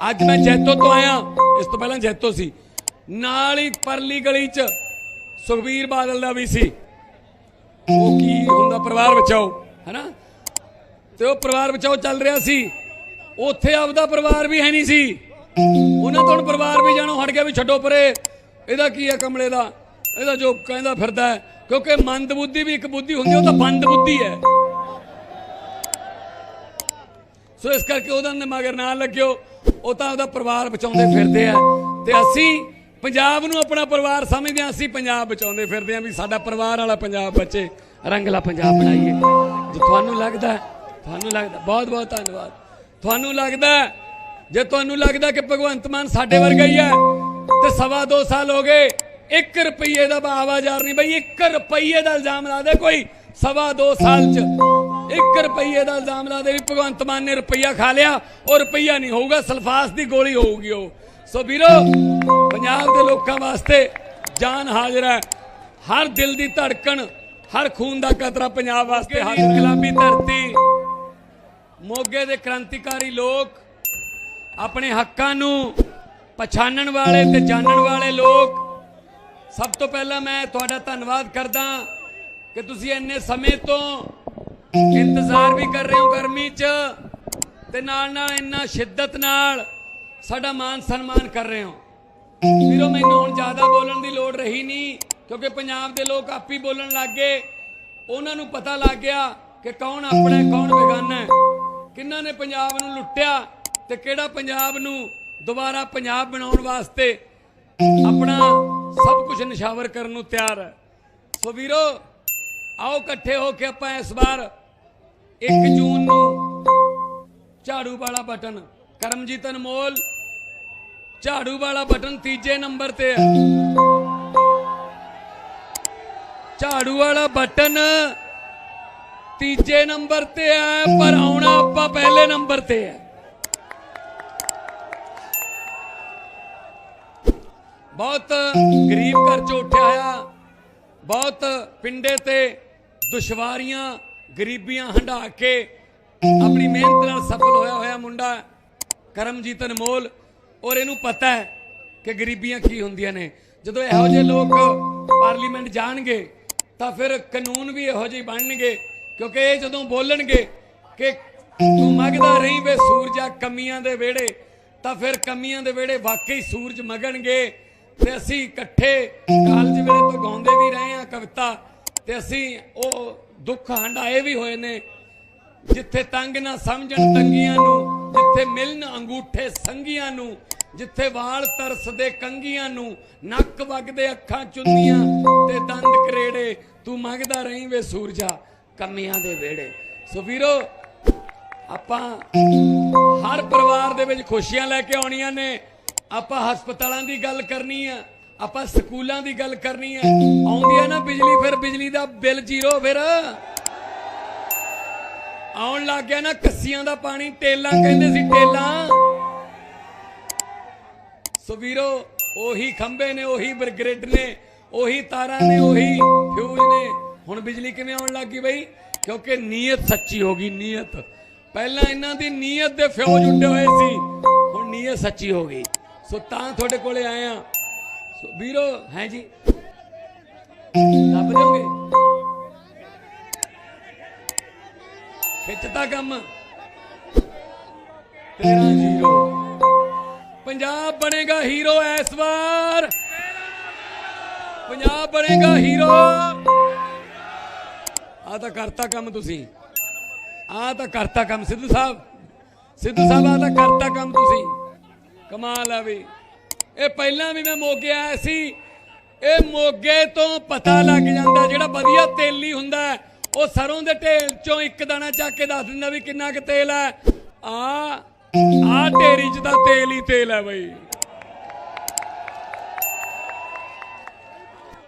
ਅੱਜ ਮੈਂ ਜੈਤੋ ਤੋਂ ਆਇਆ, ਇਸ ਤੋਂ ਪਹਿਲਾਂ ਜੈਤੋ ਸੀ। ਨਾਲ ਹੀ ਪਰਲੀ ਗਲੀ 'ਚ ਸੁਖਬੀਰ ਬਾਦਲ ਦਾ ਵੀ ਸੀ। ਉਹ ਕੀ ਹੁੰਦਾ, ਪਰਿਵਾਰ ਬਚਾਓ, ਹੈਨਾ? ਤੇ ਉਹ ਪਰਿਵਾਰ ਬਚਾਓ ਚੱਲ ਰਿਹਾ ਸੀ। ਉੱਥੇ ਆਪਦਾ ਪਰਿਵਾਰ ਵੀ ਹੈ ਨਹੀਂ ਸੀ। ਉਹਨਾਂ ਤੋਂ ਹੁਣ ਪਰਿਵਾਰ ਵੀ ਜਾਣੋ, ਹਟ ਗਿਆ ਵੀ ਛੱਡੋ ਪਰੇ। ਇਹਦਾ ਕੀ ਹੈ ਕਮਲੇ ਦਾ? ਇਹਦਾ ਜੋ ਕਹਿੰਦਾ ਫਿਰਦਾ ਹੈ, ਕਿਉਂਕਿ ਮੰਦ ਬੁੱਧੀ ਵੀ ਇੱਕ ਬੁੱਧੀ ਹੁੰਦੀ, ਉਹ ਤਾਂ ਬੰਦ ਬੁੱਧੀ ਹੈ। ਸੋ ਇਸ ਕਰਕੇ ਉਹਦਾ ਨੇ ਮਗਰ ਨਾ ਲੱਗਿਓ। ਉਹ ਤਾਂ ਉਹਦਾ ਪਰਿਵਾਰ ਬਚਾਉਂਦੇ ਫਿਰਦੇ ਆ। ਤੇ ਅਸੀਂ ਪੰਜਾਬ ਨੂੰ ਆਪਣਾ ਪਰਿਵਾਰ ਸਮਝਦੇ ਆ ਅਸੀਂ ਪੰਜਾਬ ਬਚਾਉਂਦੇ ਫਿਰਦੇ ਆ ਵੀ ਸਾਡਾ ਪਰਿਵਾਰ ਵਾਲਾ ਪੰਜਾਬ ਬੱਚੇ ਰੰਗਲਾ ਪੰਜਾਬ ਬਣਾਈਏ। ਜੇ ਤੁਹਾਨੂੰ ਲੱਗਦਾ ਤੁਹਾਨੂੰ ਲੱਗਦਾ, ਬਹੁਤ ਬਹੁਤ ਧੰਨਵਾਦ। ਤੁਹਾਨੂੰ ਲੱਗਦਾ, ਜੇ ਤੁਹਾਨੂੰ ਲੱਗਦਾ ਕਿ ਭਗਵੰਤ ਮਾਨ ਸਾਡੇ ਵਰਗਾ ਹੀ ਹੈ ਤੇ ਸਵਾ ਦੋ ਸਾਲ ਹੋ ਗਏ 1 ਰੁਪਏ ਦਾ ਆਵਾਜ਼ਾਰ ਨਹੀਂ ਬਈ 1 ਰੁਪਏ ਦਾ ਇਲਜ਼ਾਮ ਲਾ ਦੇ ਕੋਈ, ਸਵਾ ਦੋ ਸਾਲ ਚ। 1 ਰੁਪਏ ਦਾ ਇਲਜ਼ਾਮ ਲਾ ਦੇ ਵੀ ਭਗਵੰਤ ਮਾਨ ਨੇ ਰੁਪਈਆ ਖਾ ਲਿਆ ਉਹ ਰੁਪਈਆ ਨਹੀਂ ਹੋਊਗਾ ਸਲਫਾਸ ਦੀ ਗੋਲੀ ਹੋਊਗੀ ਉਹ। ਸੋ ਵੀਰੋ ਪੰਜਾਬ ਦੇ ਲੋਕਾਂ ਵਾਸਤੇ ਜਾਨ ਹਾਜ਼ਰ ਹੈ। ਹਰ ਦਿਲ ਦੀ ਧੜਕਣ ਹਰ ਖੂਨ ਦਾ ਕਤਰਾ ਪੰਜਾਬ ਵਾਸਤੇ ਹਾਜ਼ਰ ਇਨਕਲਾਬੀ ਧਰਤੀ ਮੋਗੇ ਦੇ ਕ੍ਰਾਂਤੀਕਾਰੀ ਲੋਕ ਆਪਣੇ ਹੱਕਾਂ ਨੂੰ ਪਛਾਣਨ ਵਾਲੇ ਤੇ ਜਾਣਨ ਵਾਲੇ ਲੋਕ ਸਭ ਤੋਂ ਪਹਿਲਾਂ ਮੈਂ ਤੁਹਾਡਾ ਧੰਨਵਾਦ ਕਰਦਾ ਕਿ ਤੁਸੀਂ ਇੰਨੇ ਸਮੇਂ ਤੋਂ ਇੰਤਜ਼ਾਰ ਵੀ ਕਰ ਰਹੇ ਹੋ ਗਰਮੀ 'ਚ ਤੇ ਨਾਲ ਨਾਲ ਇੰਨਾ ਸ਼ਿੱਦਤ ਨਾਲ ਸਾਡਾ ਮਾਨ ਸਨਮਾਨ ਕਰ ਰਹੇ ਹੋ। ਵੀਰੋ, ਮੈਨੂੰ ਹੁਣ ਜ਼ਿਆਦਾ ਬੋਲਣ ਦੀ ਲੋੜ ਰਹੀ ਨਹੀਂ, ਕਿਉਂਕਿ ਪੰਜਾਬ ਦੇ ਲੋਕ ਆਪੀ ਬੋਲਣ ਲੱਗ ਗਏ। ਉਹਨਾਂ ਨੂੰ ਪਤਾ ਲੱਗ ਗਿਆ ਕਿ ਕੌਣ ਆਪਣਾ, ਕੌਣ ਬੇਗਾਨਾ ਹੈ। ਕਿਹਨਾਂ ਨੇ ਪੰਜਾਬ ਨੂੰ ਲੁੱਟਿਆ ਤੇ ਕਿਹੜਾ ਪੰਜਾਬ ਨੂੰ ਦੁਬਾਰਾ ਪੰਜਾਬ ਬਣਾਉਣ ਵਾਸਤੇ ਆਪਣਾ ਸਭ ਕੁਝ ਨਿਸ਼ਾਵਰ ਕਰਨ ਨੂੰ ਤਿਆਰ ਹੈ। ਸੋ ਵੀਰੋ, ਆਓ ਇਕੱਠੇ ਹੋ ਕੇ ਆਪਾਂ ਇਸ ਵਾਰ 1 ਜੂਨ ਨੂੰ ਝਾੜੂ ਵਾਲਾ ਬਟਨ, ਕਰਮਜੀਤ ਅਨਮੋਲ, ਝਾੜੂ ਵਾਲਾ ਬਟਨ ਤੀਜੇ ਨੰਬਰ ਤੇ ਹੈ ਝਾੜੂ ਵਾਲਾ ਬਟਨ ਤੀਜੇ ਨੰਬਰ ਤੇ ਹੈ ਪਰ ਆਉਣਾ ਆਪਾਂ ਪਹਿਲੇ ਨੰਬਰ ਤੇ ਹੈ ਬਹੁਤ ਗਰੀਬ ਘਰ ਚੋਂ ਉੱਠਿਆ ਹੋਇਆ ਬਹੁਤ ਪਿੰਡੇ ਤੇ ਦੁਸ਼ਵਾਰੀਆਂ ਗਰੀਬੀਆਂ ਹੰਢਾ ਕੇ ਆਪਣੀ ਮਿਹਨਤ ਨਾਲ ਸਫਲ ਹੋਇਆ ਹੋਇਆ ਮੁੰਡਾ ਕਰਮਜੀਤ ਅਨਮੋਲ ਔਰ ਇਹਨੂੰ ਪਤਾ ਹੈ ਕਿ ਗਰੀਬੀਆਂ ਕੀ ਹੁੰਦੀਆਂ ਨੇ। ਜਦੋਂ ਇਹੋ ਜਿਹੇ ਲੋਕ ਪਾਰਲੀਮੈਂਟ ਜਾਣਗੇ, ਤਾਂ ਫਿਰ ਕਾਨੂੰਨ ਵੀ ਇਹੋ ਜਿਹੇ ਬਣਨਗੇ, ਕਿਉਂਕਿ ਇਹ ਜਦੋਂ ਬੋਲਣਗੇ ਕਿ ਤੂੰ ਮੰਗਦਾ ਰਹੀ ਵੇ ਸੂਰਜਾ ਕਮੀਆਂ ਦੇ ਵਿਹੜੇ, ਤਾਂ ਫਿਰ ਕਮੀਆਂ ਦੇ ਵਿਹੜੇ ਵਾਕਈ ਸੂਰਜ ਮਗਣਗੇ। ਤੇ ਅਸੀਂ ਇਕੱਠੇ ਕਾਲਜ ਵੇਲੇ ਤੋਂ ਗਾਉਂਦੇ ਵੀ ਰਹੇ ਹਾਂ ਕਵਿਤਾ। ਤੇ ਅਸੀਂ ਉਹ ਦੁੱਖ ਹੰਡਾਏ ਵੀ ਹੋਏ ਨੇ, ਜਿੱਥੇ ਤੰਗ ਨਾ ਸਮਝਣ ਤੰਗੀਆਂ ਨੂੰ, ਜਿੱਥੇ ਮਿਲਣ ਅੰਗੂਠੇ ਸੰਗੀਆਂ ਨੂੰ, ਜਿੱਥੇ ਵਾਲ ਤਰਸਦੇ ਕੰਗੀਆਂ ਨੂੰ, ਨੱਕ ਵਗਦੇ ਅੱਖਾਂ ਚੁੰਨੀਆਂ ਤੇ ਦੰਦ ਕਰੇੜੇ, ਤੂੰ ਮੰਗਦਾ ਰਹੀਂ ਵੇ ਸੂਰਜਾ ਕੰਮਿਆਂ ਦੇ ਵੇੜੇ ਸੋ ਵੀਰੋ, ਆਪਾਂ ਹਰ ਪਰਿਵਾਰ ਦੇ ਵਿੱਚ ਖੁਸ਼ੀਆਂ ਲੈ ਕੇ ਆਉਣੀਆਂ ਨੇ, ਆਪਾਂ ਹਸਪਤਾਲਾਂ ਦੀ ਗੱਲ ਕਰਨੀ ਆ। ਆਪਾਂ ਸਕੂਲਾਂ ਦੀ ਗੱਲ ਕਰਨੀ ਹੈ ਆਉਂਦੀ ਹੈ ਨਾ ਬਿਜਲੀ, ਫਿਰ ਬਿਜਲੀ ਦਾ ਬਿੱਲ ਜ਼ੀਰੋ ਫਿਰ। ਆਉਣ ਲੱਗ ਗਿਆ ਨਾ ਕੱਸੀਆਂ ਦਾ ਪਾਣੀ ਟੇਲਾਂ ਕਹਿੰਦੇ ਸੀ ਟੇਲਾਂ ਸੋ ਵੀਰੋ, ਉਹੀ ਖੰਬੇ ਨੇ, ਉਹੀ ਬ੍ਰਿਗੇਡ ਨੇ, ਉਹੀ ਤਾਰਾਂ ਨੇ, ਉਹੀ ਫਿਊਜ਼ ਨੇ। ਹੁਣ ਬਿਜਲੀ ਕਿਵੇਂ ਆਉਣ ਲੱਗ ਗਈ ਬਈ? ਕਿਉਂਕਿ ਨੀਅਤ ਸੱਚੀ ਹੋ ਗਈ, ਨੀਅਤ। ਪਹਿਲਾਂ ਇਹਨਾਂ ਦੀ ਨੀਅਤ ਦੇ ਫਿਊਜ਼ ਉੱਡੇ ਹੋਏ ਸੀ, ਹੁਣ ਨੀਅਤ ਸੱਚੀ ਹੋ ਗਈ। ਸੋ ਤਾਂ ਤੁਹਾਡੇ ਕੋਲੇ ਆਏ ਆ। ਵੀਰੋ, ਹੈ ਜੀ? ਦੱਬ ਦਿਓਗੇ ਖਿੱਚਤਾ ਕੰਮ। 13 ਜ਼ੀਰੋ। ਪੰਜਾਬ ਬਣੇਗਾ ਹੀਰੋ ਇਸ ਵਾਰ। ਪੰਜਾਬ ਬਣੇਗਾ ਹੀਰੋ। ਆ ਤਾਂ ਕਰਤਾ ਕੰਮ ਤੁਸੀਂ। ਆ ਤਾਂ ਕਰਤਾ ਕੰਮ। ਸਿੱਧੂ ਸਾਹਿਬ। ਸਿੱਧੂ ਸਾਹਿਬ ਆ ਤਾਂ ਕਰਤਾ ਕੰਮ ਤੁਸੀਂ। ਕਮਾਲ ਆ ਵੀ। ਇਹ ਪਹਿਲਾਂ ਵੀ ਮੈਂ ਮੋਗੇ ਆਇਆ ਸੀ। ਇਹ ਮੋਗੇ ਤੋਂ ਪਤਾ ਲੱਗ ਜਾਂਦਾ ਜਿਹੜਾ ਵਧੀਆ ਤੇਲੀ ਹੁੰਦਾ ਉਹ ਸਰੋਂ ਦੇ ਢੇਲ ਚੋਂ ਇੱਕ ਦਾਣਾ ਚੱਕ ਕੇ ਦੱਸ ਦਿੰਦਾ ਵੀ ਕਿੰਨਾ ਕੁ ਤੇਲ ਹੈ। ਆ ਆ ਢੇਰੀ ਚ ਤਾਂ ਤੇਲ ਹੀ ਤੇਲ ਹੈ ਬਈ।